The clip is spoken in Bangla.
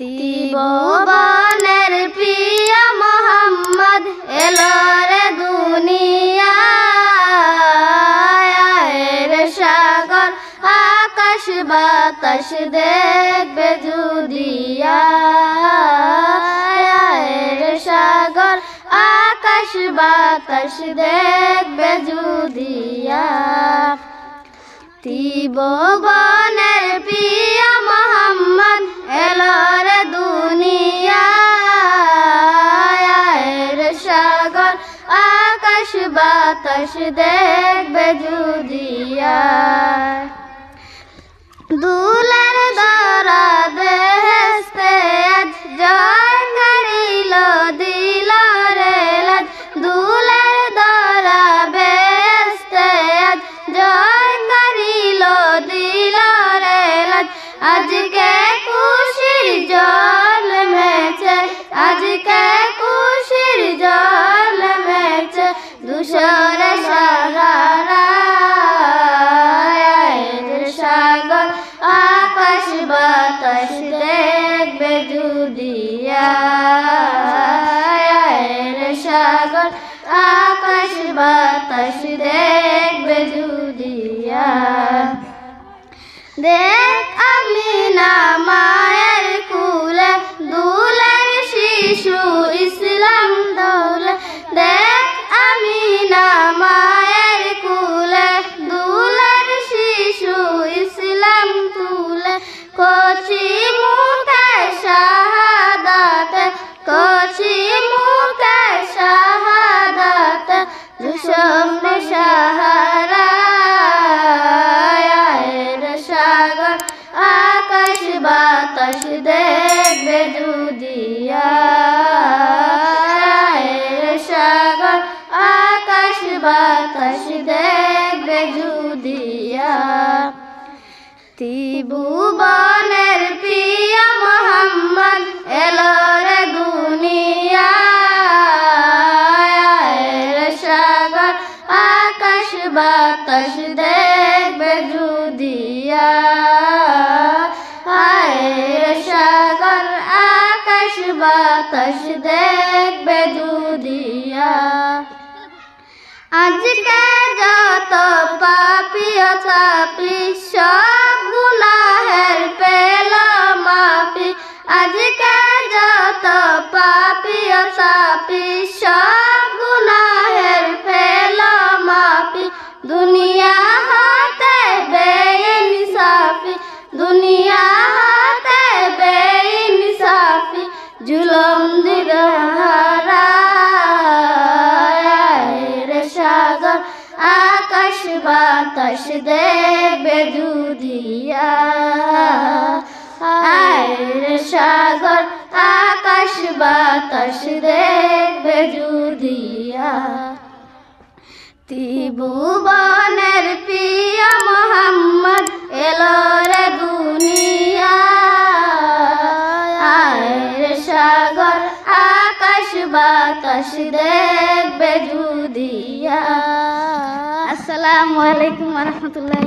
ত্রিভুবনের প্রিয় মোহাম্মদ এলো রে দুনিয়া রে সাগর, আকাশ বাতাস দেখবে যুদিয়া রে সাগর, আকাশ বাতাস দেখবে যুদিয়া। ত্রিভুবনের প্রিয় সাগর আকাশ বাতাস দেখবে যুদিয়া। দুলার যুদিয়া সাগর আকাশ বাতাস দেখবে যুদিয়া দেখ দুশমনে সাহারা সাগর আকাশ বাতাস দেখবে যুদিয়া সাগর আকাশ বাতাস দেখবে যুদিয়া ত্রিভুবনের বাতাস দেখবে যুদিয়া আজকে যত পাপিও তাপি সব গুনাহের পেল মাপি আজকে যত পাপিও তাপি সব গুনাহের পেল মাপি দুনিয়া সাগর, আকাশ বাতাস দেখবে যুদিয়া রে সাগর, আকাশ বাতাস দেখবে যুদিয়া ত্রিভুবনের প্রিয় মোহাম্মদ এলো বাতাস দেখবে যুদিয়া আসসালামু আলাইকুম রহমতুল্লাহ।